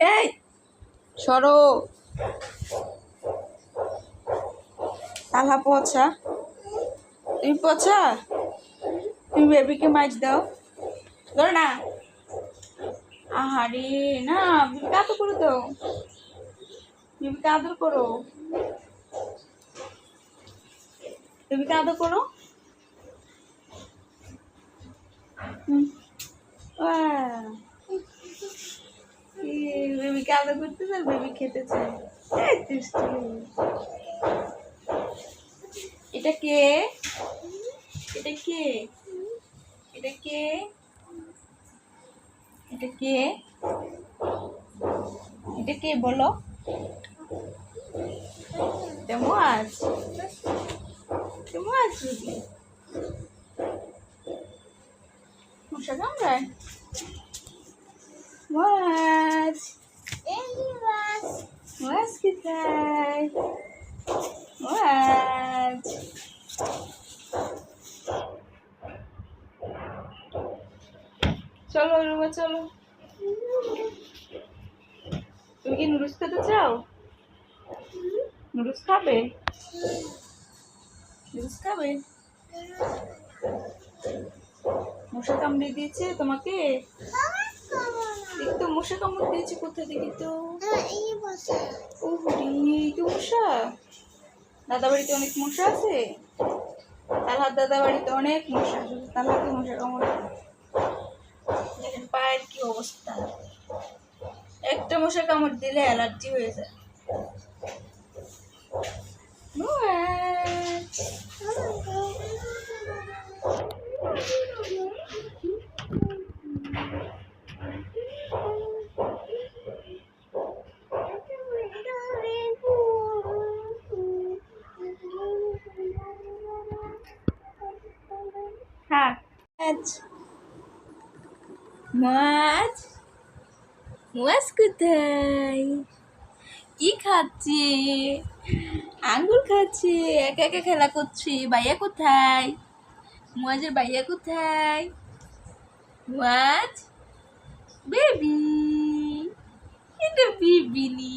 এই, সরো। তালা পচা তুমি পচা তুমি বেবিকে মাছ দাও। ধরো না। আহারে, না, বিবিকে আদর করে দাও বিবিকে আদর করো। বেবিকে আদর করো। হুম। বেবিকে আদর করতে চায় বেবি খেতে দুষ্টু। এটা কে? এটা কে? এটা কে? এটা কে? এটা কে বলো? মাছ বুঝি মশা কামড়ায় মাছ মাছ কোথায় মাছ চলো রুমা চলো। তুমি কি নুডলস খেতে চাও? নুডলস খাবে? নুডলস খাবে? মশা কামড়ে দিয়েছে তোমাকে? দেখি তো মশা কামড় দিয়েছে কোথায় দেখি তো? ও মশা? দাদা বাড়িতে অনেক মশা আছে? তালহার দাদা বাড়িতে অনেক মশা শুধু তালহাকে মশা? কামড় দেখেন পায়ের কি অবস্থা। একটা মশা কামড় দিলে অ্যালার্জি হয়ে যায়। নুয়াজ। হ্যাঁ মাছ মাছ মাছ কোথায় কি খাচ্ছে? আঙ্গুর খাচ্ছে, একা একা খেলা করছে, ভাইয়া কোথায়? মাছের ভাইয়া কোথায়? মাছ বেবি এটা বিবিনি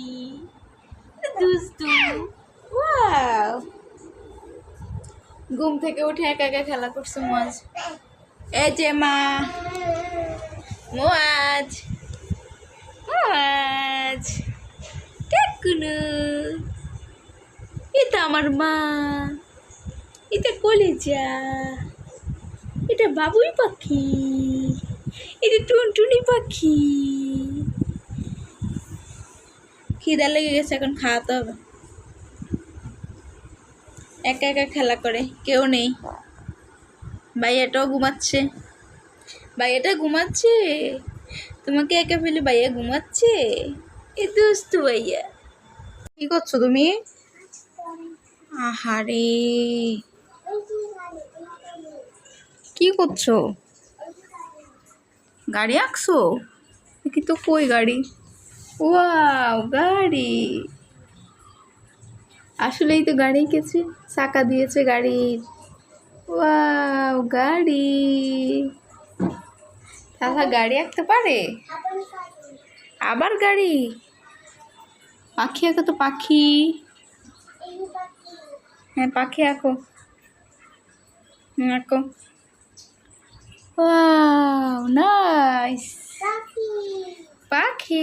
ঘুম থেকে উঠে একা একা খেলা করছে মাছ যে মা। মাছ মাছ কাকুনু এটা আমার মা। এটা কলেজা। এটা বাবুই পাখি। এটা টুনটুনি পাখি। খিদা লেগে গেছে, এখন খাওয়াতে হবে। একা একা খেলা করে, কেউ নেই। ভাইয়াটাও ঘুমাচ্ছে। ভাইয়াটা ঘুমাচ্ছে? তোমাকে একা ফেলে ভাইয়া ঘুমাচ্ছে? এ দোস্ত ভাইয়া। কি করছ তুমি? আহারে। কি করছ? গাড়ি আঁকছো? কি তো কই গাড়ি? ওয়াও, গাড়ি। আসলেই তো গাড়ি কেছে চাকা দিয়েছে গাড়ির। ওয়াও, গাড়ি। তাহলে গাড়ি আঁকতে পারে? আবার গাড়ি? পাখি আঁকো তো, পাখি। হ্যাঁ পাখি আঁকো। আঁকো। Wow, nice. পাখি।